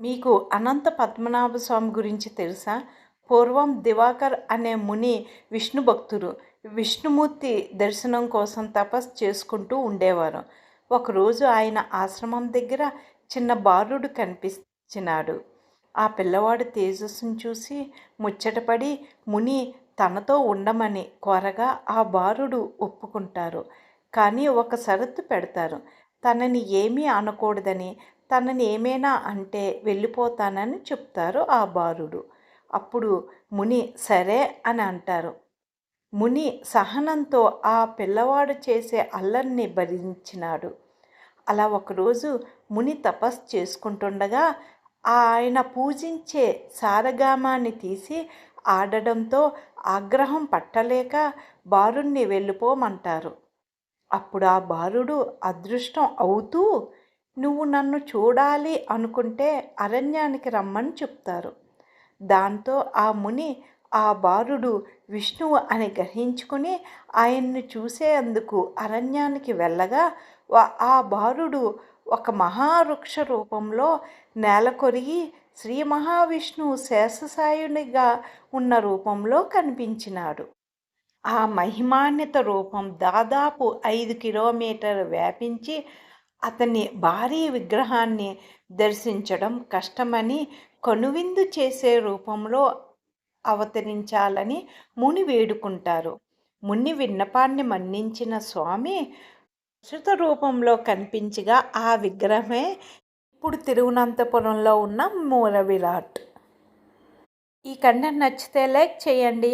మీకు అనంత పద్మనాభ స్వామి గురించి తెలుసా? పూర్వం దివాకర్ అనే ముని విష్ణు భక్తుడు విష్ణుమూర్తి దర్శనం కోసం తపస్సు చేసుకుంటూ ఉండేవారు. ఒకరోజు ఆయన ఆశ్రమం దగ్గర చిన్న బాలుడు కనిపించినాడు. ఆ పిల్లవాడు తేజస్సును చూసి ముచ్చటపడి ముని తనతో ఉండమని కోరగా ఆ బారుడు ఒప్పుకుంటారు. కానీ ఒక షరతు పెడతారు. తనని ఏమీ అనకూడదని తనని ఏమైనా అంటే వెళ్ళిపోతానని చెప్తారు ఆ బారుడు అప్పుడు ముని సరే అని అంటారు. ముని సహనంతో ఆ పిల్లవాడు చేసే అల్లరిని భరించినాడు. అలా ఒకరోజు ముని తపస్సు చేసుకుంటుండగా ఆయన పూజించే సారగామాన్ని తీసి ఆడడంతో ఆగ్రహం పట్టలేక బారుణ్ణి వెళ్ళిపోమంటారు. అప్పుడు ఆ బారుడు అదృష్టం అవుతూ నువ్వు నన్ను చూడాలి అనుకుంటే అరణ్యానికి రమ్మని చెప్తారు. దాంతో ఆ ముని ఆ బాలుడు విష్ణువు అని గ్రహించుకుని ఆయన్ని చూసేందుకు అరణ్యానికి వెళ్ళగా ఆ బాలుడు ఒక మహావృక్ష రూపంలో నేల కొరిగి శ్రీ మహావిష్ణువు శేషసాయునిగా ఉన్న రూపంలో కనిపించినాడు. ఆ మహిమాన్విత రూపం దాదాపు ఐదు కిలోమీటర్ వ్యాపించి అతని భారీ విగ్రహాన్ని దర్శించడం కష్టమని కనువిందు చేసే రూపంలో అవతరించాలని ముని వేడుకుంటారు. ముని విన్నపాన్ని మన్నించిన స్వామి శృత రూపంలో కనిపించగా ఆ విగ్రహమే ఇప్పుడు తిరువనంతపురంలో ఉన్న మూల విరాట్ ఈ కంటెంట్ నచ్చితే లైక్ చేయండి.